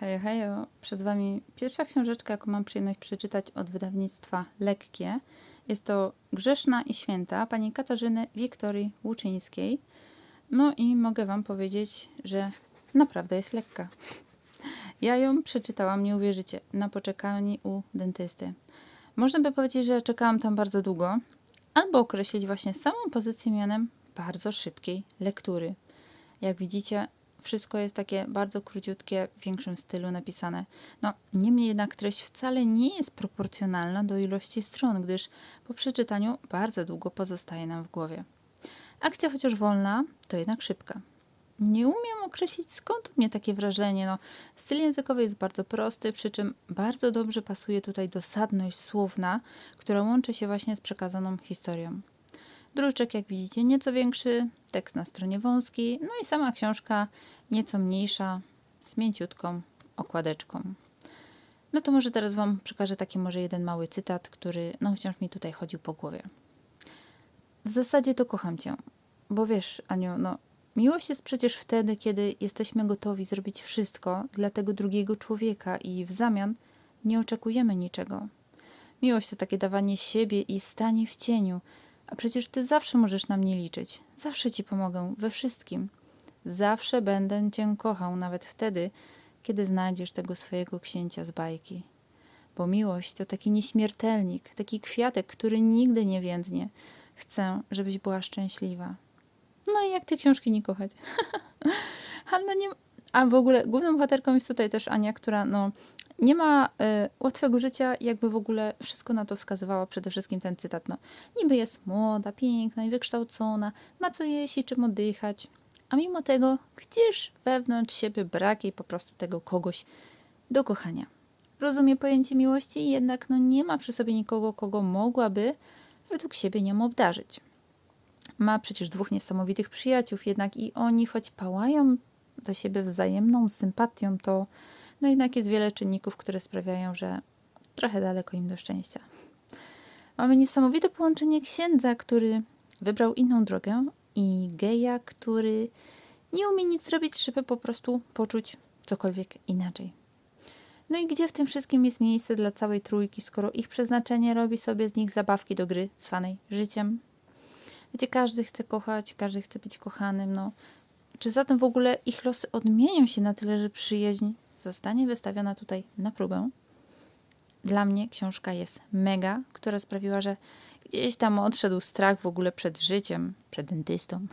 Hej, hejo. Przed Wami pierwsza książeczka, jaką mam przyjemność przeczytać od wydawnictwa Lekkie. Jest to Grzeszna i Święta pani Katarzyny Wiktorii Łuczyńskiej. No i mogę Wam powiedzieć, że naprawdę jest lekka. Ja ją przeczytałam, nie uwierzycie, na poczekalni u dentysty. Można by powiedzieć, że czekałam tam bardzo długo, albo określić właśnie samą pozycję mianem bardzo szybkiej lektury. Jak widzicie, wszystko jest takie bardzo króciutkie, w większym stylu napisane. No, niemniej jednak treść wcale nie jest proporcjonalna do ilości stron, gdyż po przeczytaniu bardzo długo pozostaje nam w głowie. Akcja chociaż wolna, to jednak szybka. Nie umiem określić skąd u mnie takie wrażenie. No, styl językowy jest bardzo prosty, przy czym bardzo dobrze pasuje tutaj dosadność słowna, która łączy się właśnie z przekazaną historią. Druczek, jak widzicie, nieco większy, tekst na stronie wąski, no i sama książka nieco mniejsza, z mięciutką okładeczką. No to może teraz Wam przekażę taki może jeden mały cytat, który no wciąż mi tutaj chodził po głowie. W zasadzie to kocham Cię, bo wiesz, Aniu, no miłość jest przecież wtedy, kiedy jesteśmy gotowi zrobić wszystko dla tego drugiego człowieka i w zamian nie oczekujemy niczego. Miłość to takie dawanie siebie i stanie w cieniu, a przecież ty zawsze możesz na mnie liczyć. Zawsze ci pomogę we wszystkim. Zawsze będę cię kochał, nawet wtedy, kiedy znajdziesz tego swojego księcia z bajki. Bo miłość to taki nieśmiertelnik, taki kwiatek, który nigdy nie więdnie. Chcę, żebyś była szczęśliwa. No i jak ty książki nie kochać? Hanna nie. A w ogóle główną bohaterką jest tutaj też Ania, która no, nie ma y, łatwego życia, jakby w ogóle wszystko na to wskazywała przede wszystkim ten cytat. No, niby jest młoda, piękna i wykształcona, ma co jeść i czym oddychać, a mimo tego gdzieś wewnątrz siebie brak jej po prostu tego kogoś do kochania. Rozumie pojęcie miłości, jednak no, nie ma przy sobie nikogo, kogo mogłaby według siebie nią obdarzyć. Ma przecież dwóch niesamowitych przyjaciół, jednak i oni, choć pałają do siebie wzajemną sympatią, to no jednak jest wiele czynników, które sprawiają, że trochę daleko im do szczęścia. Mamy niesamowite połączenie księdza, który wybrał inną drogę i geja, który nie umie nic zrobić, żeby po prostu poczuć cokolwiek inaczej. No i gdzie w tym wszystkim jest miejsce dla całej trójki, skoro ich przeznaczenie robi sobie z nich zabawki do gry zwanej życiem? Wiecie, każdy chce kochać, każdy chce być kochanym, no. Czy zatem w ogóle ich losy odmienią się na tyle, że przyjaźń zostanie wystawiona tutaj na próbę? Dla mnie książka jest mega, która sprawiła, że gdzieś tam odszedł strach w ogóle przed życiem, przed dentystą.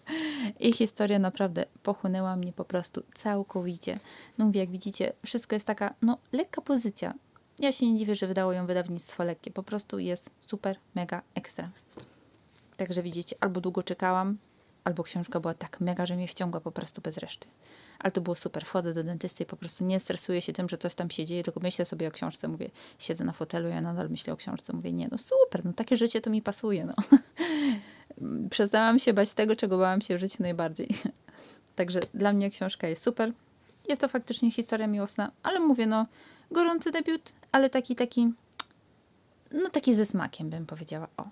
I historia naprawdę pochłonęła mnie po prostu całkowicie. No mówię, jak widzicie, wszystko jest taka, no, lekka pozycja. Ja się nie dziwię, że wydało ją wydawnictwo lekkie. Po prostu jest super, mega, ekstra. Także widzicie, albo długo czekałam, albo książka była tak mega, że mnie wciągła po prostu bez reszty. Ale to było super. Wchodzę do dentysty i po prostu nie stresuję się tym, że coś tam się dzieje, tylko myślę sobie o książce. Mówię, siedzę na fotelu, ja nadal myślę o książce. Mówię, nie, no super, no takie życie to mi pasuje, no. Przestałam się bać tego, czego bałam się w życiu najbardziej. Także dla mnie książka jest super. Jest to faktycznie historia miłosna, ale mówię, no, gorący debiut, ale taki, taki, no taki ze smakiem bym powiedziała, o.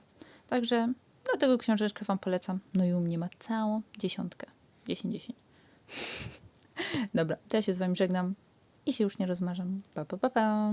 Także dlatego książeczkę Wam polecam. No i u mnie ma całą dziesiątkę. 10-10. Dobra, to ja się z Wami żegnam i się już nie rozmarzam. Pa, pa, pa, pa.